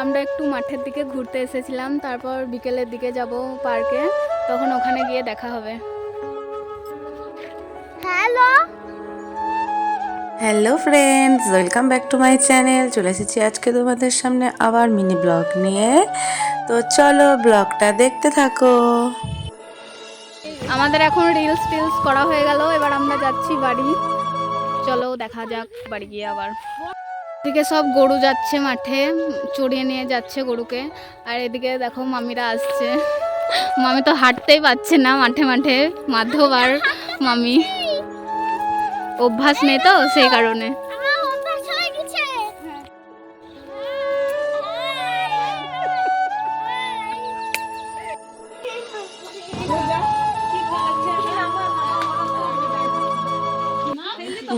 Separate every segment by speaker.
Speaker 1: আমরা একটু মাঠের দিকে ঘুরতে এসেছিলাম তারপর বিকেলের দিকে যাব পার্কে তখন ওখানে গিয়ে দেখা হবে। Hello?
Speaker 2: Hello friends welcome back to my channel চলে এসেছি আজকে তোমাদের সামনে আবার মিনি ব্লগ নিয়ে। তো চলো ব্লগটা দেখতে থাকো।
Speaker 1: আমাদের এখন রিলস টিলস করা হয়ে গেল এবার আমরা যাচ্ছি বাড়ি। চলো দেখা যাক বাড়ি গিয়ে আবার। এদিকে সব গরু যাচ্ছে মাঠে, চড়িয়ে নিয়ে যাচ্ছে গরুকে। আর এদিকে দেখো মামিরা আসছে। মামি তো হাঁটতেই পারছে না মাঠে মাঠে, মাধব আর মামি। অভ্যাস নেই তো সেই কারণে।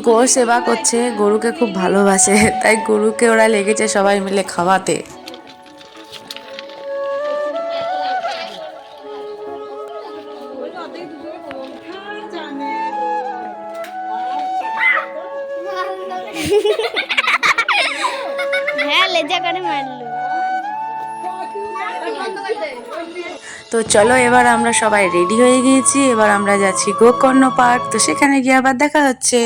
Speaker 2: গো সেবা করছে গরুকে খুব ভালোবাসে তাই গরুকে ওরা লেগেছে সবাই মিলে খাওয়াতে।
Speaker 1: হ্যাঁ লেজা করে মারলো।
Speaker 2: তো চলো এবার আমরা সবাই রেডি হয়ে গিয়েছি এবার আমরা যাচ্ছি গোকর্ণ পার্ক তো সেখানে গিয়ে আবার দেখা হচ্ছে।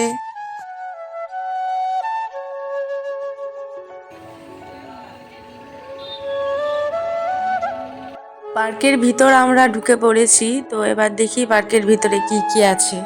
Speaker 2: পার্কের ভিতর আমরা ঢুকে পড়েছি তো এবার দেখি পার্কের ভিতরে কি কি আছে।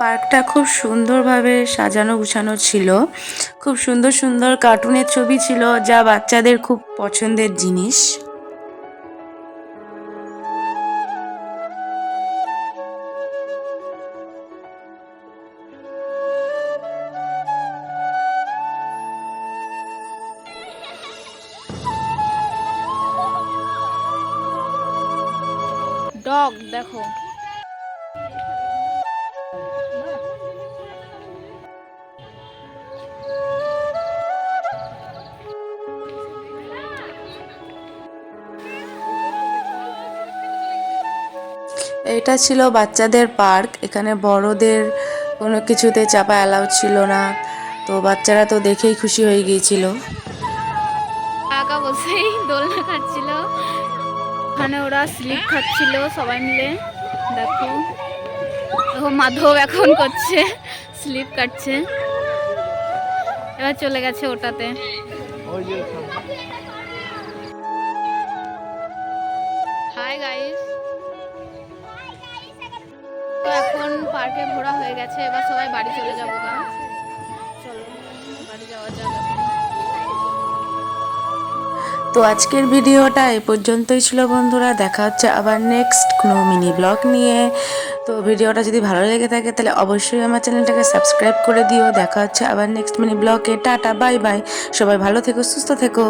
Speaker 2: পার্কটা খুব সুন্দরভাবে সাজানো গুছানো ছিল। খুব সুন্দর সুন্দর কার্টুনের ছবি ছিল, যা বাচ্চাদের খুব পছন্দের জিনিস।
Speaker 1: ডগ দেখো।
Speaker 2: এটা ছিল বাচ্চাদের পার্ক। এখানে বড়দের কোনো কিছুতে চাপা অ্যালাউ ছিল না। তো বাচ্চারা তো দেখেই খুশি হয়ে গিয়েছিল।
Speaker 1: একা বসেই দোলনা খাচ্ছিল। ওখানে ওরা স্লিপ খাচ্ছিল সবাই মিলে। দেখো। দেখো, মাধব এখন করছে, স্লিপ কাটছে। এবার চলে গেছে ওটাতে। হাই গাইস তো এখন পার্কে ঘোরা হয়ে গেছে, এবার সবাই বাড়ি চলে যাব যাক।
Speaker 2: তো আজকের ভিডিওটা এ পর্যন্তই ছিল বন্ধুরা, দেখা হচ্ছে আবার নেক্সট কোনো মিনি ব্লগ নিয়ে। তো ভিডিওটা যদি ভালো লেগে থাকে তাহলে অবশ্যই আমার চ্যানেলটাকে সাবস্ক্রাইব করে দিও। দেখা হচ্ছে আবার নেক্সট মিনি ব্লগে টাটা বাই বাই সবাই ভালো থেকো, সুস্থ থেকো।